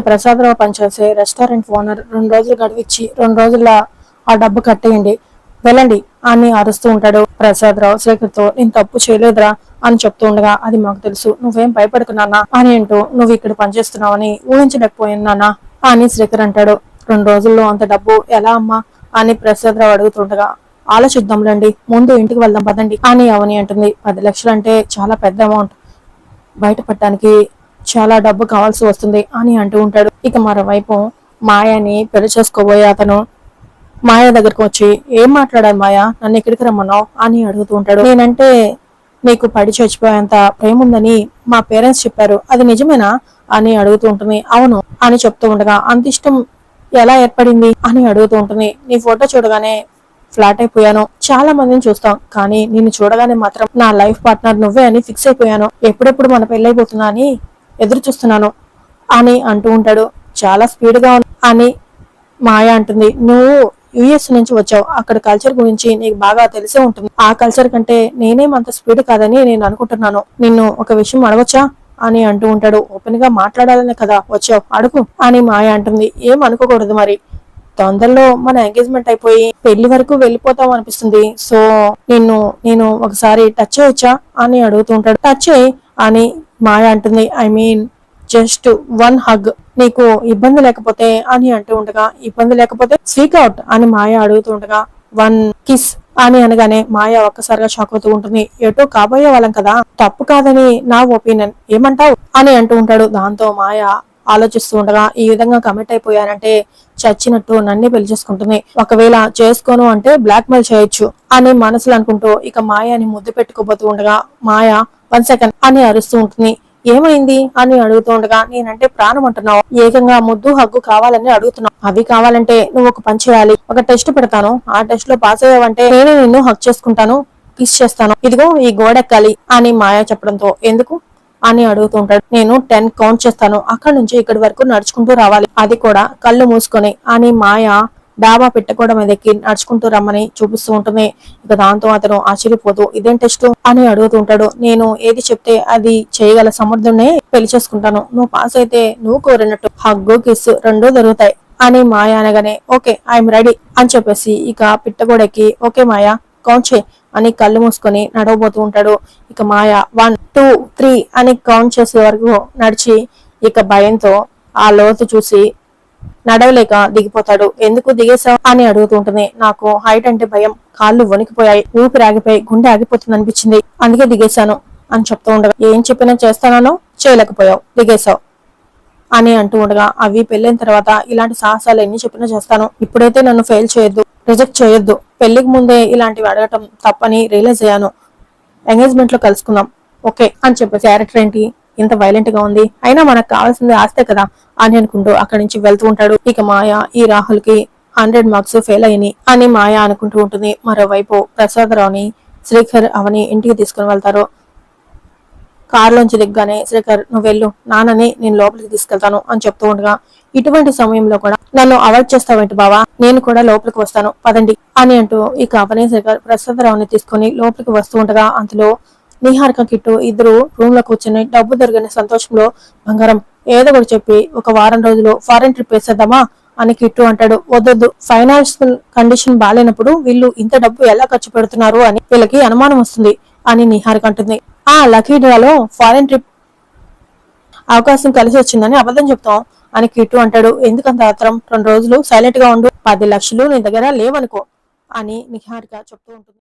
ప్రసాదరావు పనిచేసే restaurant owner రెండు రోజులు గడివిచ్చి రెండు రోజుల ఆ డబ్బు కట్టేయండి. వెళ్ళండి. అని అరుస్తూ ఉంటాడు. ప్రసాదరావు శేఖర్తో నేను తప్పు చేయలేదురా అని చెప్తూ ఉండగా అది మాకు తెలుసు. నువ్వేం భయపడుకున్నానా అని అంటూ నువ్వు ఇక్కడ పనిచేస్తున్నావని ఊహించలేకపోయినానా అని శేఖర్ అంటాడు. రెండు రోజుల్లో అంత డబ్బు ఎలా అమ్మా అని ప్రసాదరావు అడుగుతుండగా ఆలోచిద్దాంలేండి ముందు ఇంటికి వెళ్దాం పదండి అని అవని అంటుంది. పది లక్షలు అంటే చాలా పెద్ద అమౌంట్. బయటపడటానికి చాలా డబ్బు కావాల్సి వస్తుంది అని అంటూ ఉంటాడు. ఇక మరోవైపు మాయని పెళ్ళి చేసుకోబోయే అతను మాయ దగ్గరకు వచ్చి ఏం మాట్లాడాలి మాయా? నన్ను ఇక్కడికి రమ్మన్నావు? అని అడుగుతూ ఉంటాడు. నేనంటే నీకు పడి చచ్చిపోయేంత ప్రేమ ఉందని మా పేరెంట్స్ చెప్పారు. అది నిజమేనా? అని అడుగుతూ ఉంటుంది. అవును అని చెప్తూ ఉండగా అంత ఇష్టం ఎలా ఏర్పడింది? అని అడుగుతూ ఉంటుంది. నీ ఫోటో చూడగానే ఫ్లాట్ అయిపోయాను. చాలా మందిని చూస్తాం కానీ నిన్ను చూడగానే మాత్రం నా లైఫ్ పార్ట్నర్ నువ్వే అని ఫిక్స్ అయిపోయాను. ఎప్పుడెప్పుడు మన పెళ్ళైపోతున్నా అని ఎదురు చూస్తున్నాను. అని అంటూ ఉంటాడు. చాలా స్పీడ్గా అని మాయ అంటుంది. నువ్వు యుఎస్ నుంచి వచ్చావు. అక్కడ కల్చర్ గురించి నీకు బాగా తెలిసే ఉంటుంది. ఆ కల్చర్ కంటే నేనేం అంత స్పీడ్ కాదని నేను అనుకుంటున్నాను. నిన్ను ఒక విషయం అడగొచ్చా? అని అంటూ ఉంటాడు. ఓపెన్గా మాట్లాడాలనే కదా. వచ్చావు. అడుగు. అని మాయ అంటుంది. ఏం అనుకోకూడదు మరి. తొందరలో మన ఎంగేజ్మెంట్ అయిపోయి పెళ్ళి వరకు వెళ్ళిపోతాం అనిపిస్తుంది. సో నిన్ను నేను ఒకసారి టచ్ చేయొచ్చా? అని అడుగుతూ ఉంటాడు. టచ్ చేయి అని మాయ అంటుంది. I mean just one hug నీకు ఇబ్బంది లేకపోతే అని అంటూ ఉండగా ఇబ్బంది లేకపోతే స్పీక్ అవుట్ అని మాయ అడుగుతూ ఉండగా వన్ కిస్ అని అనగానే మాయ ఒక్కసారిగా షాక్ అవుతూ ఉంటుంది. ఎటో కాబోయే వాళ్ళం కదా తప్పు కాదని నా ఒపీనియన్ ఏమంటావు అని అంటూ ఉంటాడు. దాంతో మాయ ఆలోచిస్తూ ఉండగా ఈ విధంగా కమిట్ అయిపోయానంటే చచ్చినట్టు నన్ను పెళ్ళి చేసుకుంటుంది. ఒకవేళ చేసుకోను అంటే బ్లాక్ మెయిల్ చేయొచ్చు అని మనసులు అనుకుంటూ ఇక మాయని ముద్దు పెట్టుకోబోతూ ఉండగా మాయ వన్ సెకండ్ అని అరుస్తూ ఉంటుంది. ఏమైంది? అని అడుగుతూ ఉండగా నేనంటే ప్రాణం అంటున్నావు. ఏకంగా ముద్దు హగ్గు కావాలని అడుగుతున్నావు. అవి కావాలంటే నువ్వు ఒక పని చేయాలి. ఒక టెస్ట్ పెడతాను. ఆ టెస్ట్లో పాస్ అయ్యావంటే నేనే నిన్ను హక్ చేసుకుంటాను కిస్ చేస్తాను. ఇదిగో ఈ గోడ ఎక్కాలి అని మాయ చెప్పడంతో. ఎందుకు? అని అడుగుతుంటాడు నేను టెన్ కౌంట్ చేస్తాను. అక్కడ నుంచి ఇక్కడి వరకు నడుచుకుంటూ రావాలి. అది కూడా కళ్ళు మూసుకొని. అని మాయ డాబా పెట్టకూడ మీదకి నడుచుకుంటూ రమ్మని చూపిస్తూ ఉంటుంది ఇక దాంతో అతను ఆశ్చర్యపోతూ ఇదేం టెస్ట్? అని అడుగుతుంటాడు నేను ఏది చెప్తే అది చేయగల సమర్థునే పెళ్ళి చేసుకుంటాను. నువ్వు పాస్ అయితే నువ్వు కోరినట్టు హగ్గు కిస్సు రెండూ దొరుకుతాయి. అని మాయ అనగానే ఓకే ఐఎమ్ రెడీ అని చెప్పేసి ఇక పిట్టగోడకి ఓకే మాయా కౌంట్ చేయి అని కళ్ళు మూసుకొని నడవబోతూ ఉంటాడు. ఇక మాయ వన్ టూ త్రీ అని కౌంట్ చేసే వరకు నడిచి ఇక భయంతో ఆ లోతు చూసి నడవలేక దిగిపోతాడు. ఎందుకు దిగేశావు? అని అడుగుతూ ఉంటుంది నాకు హైట్ అంటే భయం. కాళ్ళు వణికిపోయాయి. ఊపిరి ఆగిపోయి గుండె ఆగిపోతుంది అనిపించింది అందుకే దిగేశాను అని చెప్తూ ఉండగా ఏం చెప్పినా చేస్తానో చేయలేకపోయావు. దిగేశావు అని అంటూ ఉండగా అవి పెళ్ళైన తర్వాత ఇలాంటి సాహసాలు ఎన్ని చెప్పినా చేస్తాను. ఇప్పుడైతే నన్ను ఫెయిల్ చేయొద్దు రిజెక్ట్ చేయొద్దు. పెళ్ళికి ముందే ఇలాంటివి అడగటం తప్పని రియలైజ్ అయ్యాను. ఎంగేజ్మెంట్లో కలుసుకుందాం. ఓకే అని చెప్పేసి క్యారెక్టర్ ఏంటి? ఇంత వైలెంట్గా ఉంది. అయినా మనకు కావాల్సింది ఆస్తే కదా. అని అనుకుంటూ అక్కడి నుంచి వెళ్తూ ఉంటాడు. ఇక మాయ ఈ రాహుల్కి హండ్రెడ్ మార్క్స్ ఫెయిల్ అయ్యి అని మాయ అనుకుంటూ ఉంటుంది. మరోవైపు ప్రసాదరావుని శ్రీఖర్ అవని ఇంటికి తీసుకుని వెళ్తారు. కారులోంచి దిగ్గానే శ్రీకర్ నువ్వు వెళ్ళు. నాన్నని నేను లోపలికి తీసుకెళ్తాను అని చెప్తూ ఉండగా ఇటువంటి సమయంలో కూడా నన్ను అవాయిడ్ చేస్తావేంటి బావా? నేను కూడా లోపలికి వస్తాను. పదండి అని అంటూ ఇక అవనే శ్రీకర్ ప్రసాదరావుని తీసుకుని లోపలికి వస్తూ ఉండగా అందులో నిహారిక కిట్టు ఇద్దరు రూమ్లో కూర్చొని డబ్బు దొరికిన సంతోషంలో బంగారం ఏదో ఒకటి చెప్పి ఒక వారం రోజులు ఫారెన్ ట్రిప్ వేసేద్దామా? అని కిట్టు అంటాడు. వద్దొద్దు ఫైనాన్షియల్ కండిషన్ బాగాలేనప్పుడు వీళ్ళు ఇంత డబ్బు ఎలా ఖర్చు పెడుతున్నారు? అని వీళ్ళకి అనుమానం వస్తుంది అని నిహారిక అంటుంది. ఆ లక్కీ డ్రాలో ఫారెన్ ట్రిప్ అవకాశం కలిసి వచ్చిందని అబద్ధం చెప్తాం అని కిట్టు అంటాడు. ఎందుకంత ఆత్రం? రెండు రోజులు సైలెంట్గా ఉండు పది లక్షలు నీ దగ్గర లేవనుకో అని నిహారిక చెప్తూ ఉంటుంది.